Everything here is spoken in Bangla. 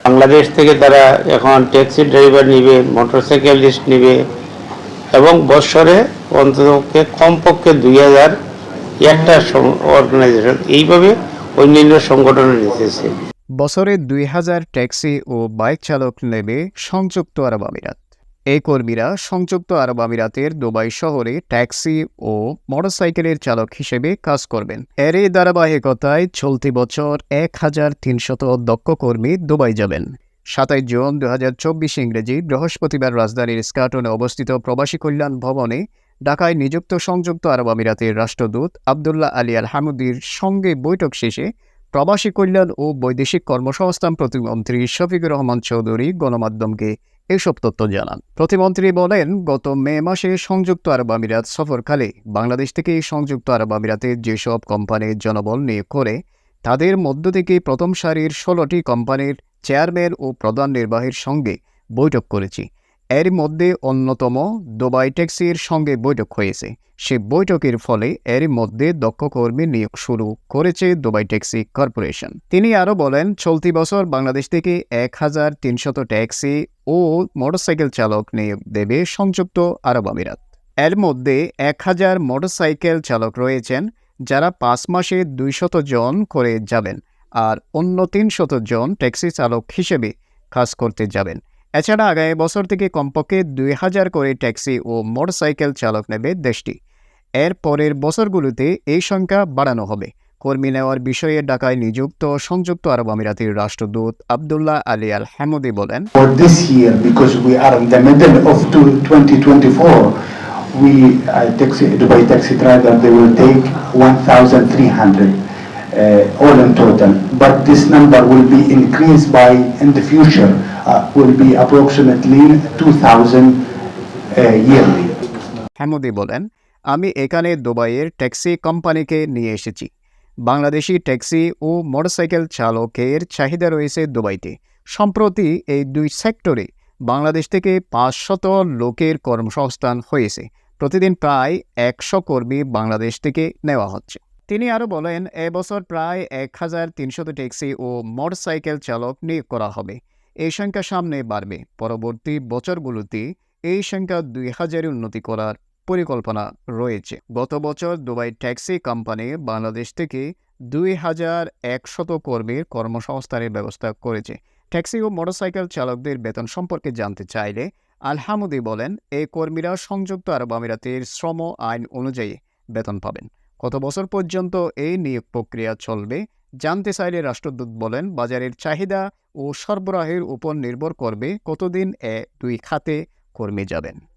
বাংলাদেশ থেকে তারা এখন ট্যাক্সি ড্রাইভার নিবে মোটরসাইকেলিস্ট নিবে এবং বৎসরে অন্ততপক্ষে কমপক্ষে দুই হাজার একটা অর্গানাইজেশন এইভাবে অন্যান্য সংগঠনে নিতেছে বছরে দুই হাজার ট্যাক্সি ও বাইক চালক নেবে সংযুক্ত আরব আমিরাত। এই কর্মীরা সংযুক্ত আরব আমিরাতের দুবাই শহরে ট্যাক্সি ও মোটরসাইকেলের চালক হিসেবে কাজ করবেন। এরই ধারাবাহিকতায় চলতি বছর এক হাজার তিনশত দক্ষ কর্মী দুবাই যাবেন। সাতাইশ জুন দু হাজার চব্বিশ ইংরেজি বৃহস্পতিবার রাজধানীর স্কাটনে অবস্থিত প্রবাসী কল্যাণ ভবনে ঢাকায় নিযুক্ত সংযুক্ত আরব আমিরাতের রাষ্ট্রদূত আবদুল্লাহ আলী আল হামুদির সঙ্গে বৈঠক শেষে প্রবাসী কল্যাণ ও বৈদেশিক কর্মসংস্থান প্রতিমন্ত্রী শফিকুর রহমান চৌধুরী গণমাধ্যমকে এসব তথ্য জানান। প্রতিমন্ত্রী বলেন, গত মে মাসে সংযুক্ত আরব আমিরাত সফরকালে বাংলাদেশ থেকে সংযুক্ত আরব আমিরাতের যেসব কোম্পানির জনবল নিয়োগ করে, তাদের মধ্য থেকে প্রথম সারির ষোলোটি কোম্পানির চেয়ারম্যান ও প্রধান নির্বাহীর সঙ্গে বৈঠক করেছি। এর মধ্যে অন্যতম দুবাই ট্যাক্সির সঙ্গে বৈঠক হয়েছে। সে বৈঠকের ফলে এর মধ্যে দক্ষ কর্মী নিয়োগ শুরু করেছে দুবাই ট্যাক্সি কর্পোরেশন। তিনি আরও বলেন, চলতি বছর বাংলাদেশ থেকে এক হাজার তিনশত ট্যাক্সি ও মোটরসাইকেল চালক নিয়োগ দেবে সংযুক্ত আরব আমিরাত। এর মধ্যে এক হাজার মোটরসাইকেল চালক রয়েছেন, যারা পাঁচ মাসে দুইশত জন করে যাবেন আর অন্য তিনশত জন ট্যাক্সি চালক হিসেবে কাজ করতে যাবেন। এছাড়া আগামী বছর থেকে কমপক্ষে দুই হাজার করে ট্যাক্সি ও মোটরসাইকেল চালক নেবে দেশটি। এর পরের বছরগুলোতে এই সংখ্যা বাড়ানো হবে। কর্মী নেওয়ার বিষয়ে ঢাকায় নিযুক্ত সংযুক্ত আরব আমিরাতের রাষ্ট্রদূত আবদুল্লাহ আলী আল হামুদি বলেন for this year because we are in the middle of 2024 we taxi Dubai number will be increase by in will be approximately 2,000 uh, yearly. Hamudi বলেন আমি এখানে দুবাইয়ের ট্যাক্সি কোম্পানিকে নিয়ে এসেছি। বাংলাদেশি ট্যাক্সি ও মোটরসাইকেল চালকের চাহিদা রয়েছে দুবাইতে। সম্প্রতি এই দুই সেক্টরে বাংলাদেশ থেকে পাঁচশত লোকের কর্মসংস্থান হয়েছে। প্রতিদিন প্রায় একশো কর্মী বাংলাদেশ থেকে নেওয়া হচ্ছে। তিনি আরও বলেন এবছর প্রায় এক হাজার তিনশত ট্যাক্সি ও মোটরসাইকেল চালক নিয়োগ করা হবে। এই সংখ্যা সামনে বাড়বে। পরবর্তী বছরগুলোতে এই সংখ্যা দুই হাজারে উন্নতি করার পরিকল্পনা রয়েছে। গত বছর দুবাই ট্যাক্সি কোম্পানি বাংলাদেশ থেকে দুই হাজার একশত কর্মীর কর্মসংস্থানের ব্যবস্থা করেছে। ট্যাক্সি ও মোটরসাইকেল চালকদের বেতন সম্পর্কে জানতে চাইলে আলহামুদি বলেন, এই কর্মীরা সংযুক্ত আরব আমিরাতের শ্রম আইন অনুযায়ী বেতন পাবেন। কত বছর পর্যন্ত এই নিয়োগ প্রক্রিয়া চলবে। জানতে চাইলে রাষ্ট্রদূত বলেন, বাজারের চাহিদা ও সরবরাহের উপর নির্ভর করবে কতদিন এ দুই খাতে কর্মী যাবেন।